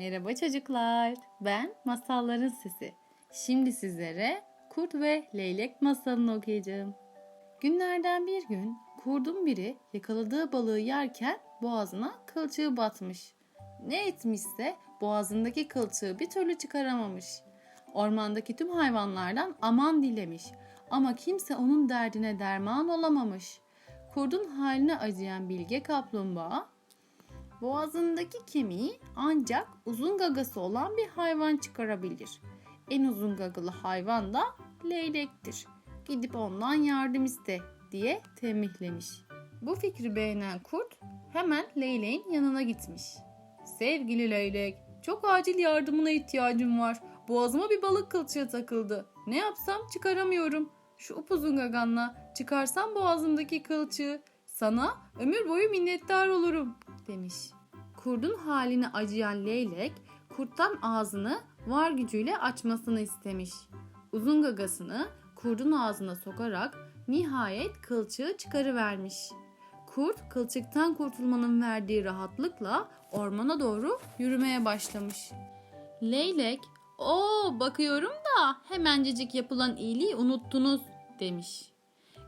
Merhaba çocuklar. Ben Masalların Sesi. Şimdi sizlere Kurt ve Leylek masalını okuyacağım. Günlerden bir gün kurdun biri yakaladığı balığı yerken boğazına kılçığı batmış. Ne etmişse boğazındaki kılçığı bir türlü çıkaramamış. Ormandaki tüm hayvanlardan aman dilemiş ama kimse onun derdine derman olamamış. Kurdun haline acıyan bilge kaplumbağa Boğazındaki kemiği ancak uzun gagası olan bir hayvan çıkarabilir. En uzun gagalı hayvan da leylektir. Gidip ondan yardım iste diye tembihlemiş. Bu fikri beğenen kurt hemen leyleğin yanına gitmiş. Sevgili leylek, çok acil yardımına ihtiyacım var. Boğazıma bir balık kılçığı takıldı. Ne yapsam çıkaramıyorum. Şu upuzun gaganla çıkarsam boğazımdaki kılçığı sana ömür boyu minnettar olurum demiş. Kurdun haline acıyan leylek kurttan ağzını var gücüyle açmasını istemiş. Uzun gagasını kurdun ağzına sokarak nihayet kılçığı çıkarıvermiş. Kurt kılçıktan kurtulmanın verdiği rahatlıkla ormana doğru yürümeye başlamış. Leylek, "O bakıyorum da hemencecik yapılan iyiliği unuttunuz." demiş.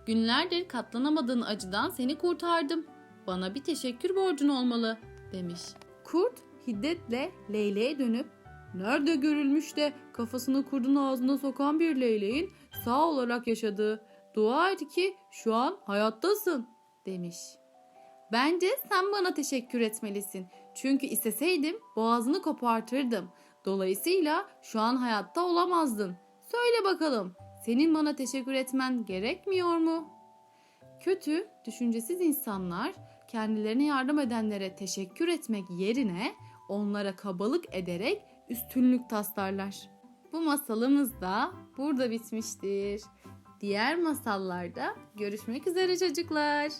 Günlerdir katlanamadığın acıdan seni kurtardım. Bana bir teşekkür borcun olmalı demiş. Kurt hiddetle leyleğe dönüp nerede görülmüş de kafasını kurdun ağzına sokan bir leyleğin sağ olarak yaşadığı dua et ki şu an hayattasın demiş. Bence sen bana teşekkür etmelisin. Çünkü isteseydim boğazını kopartırdım. Dolayısıyla şu an hayatta olamazdın. Söyle bakalım, senin bana teşekkür etmen gerekmiyor mu? Kötü, düşüncesiz insanlar kendilerine yardım edenlere teşekkür etmek yerine onlara kabalık ederek üstünlük taslarlar. Bu masalımız da burada bitmiştir. Diğer masallarda görüşmek üzere çocuklar.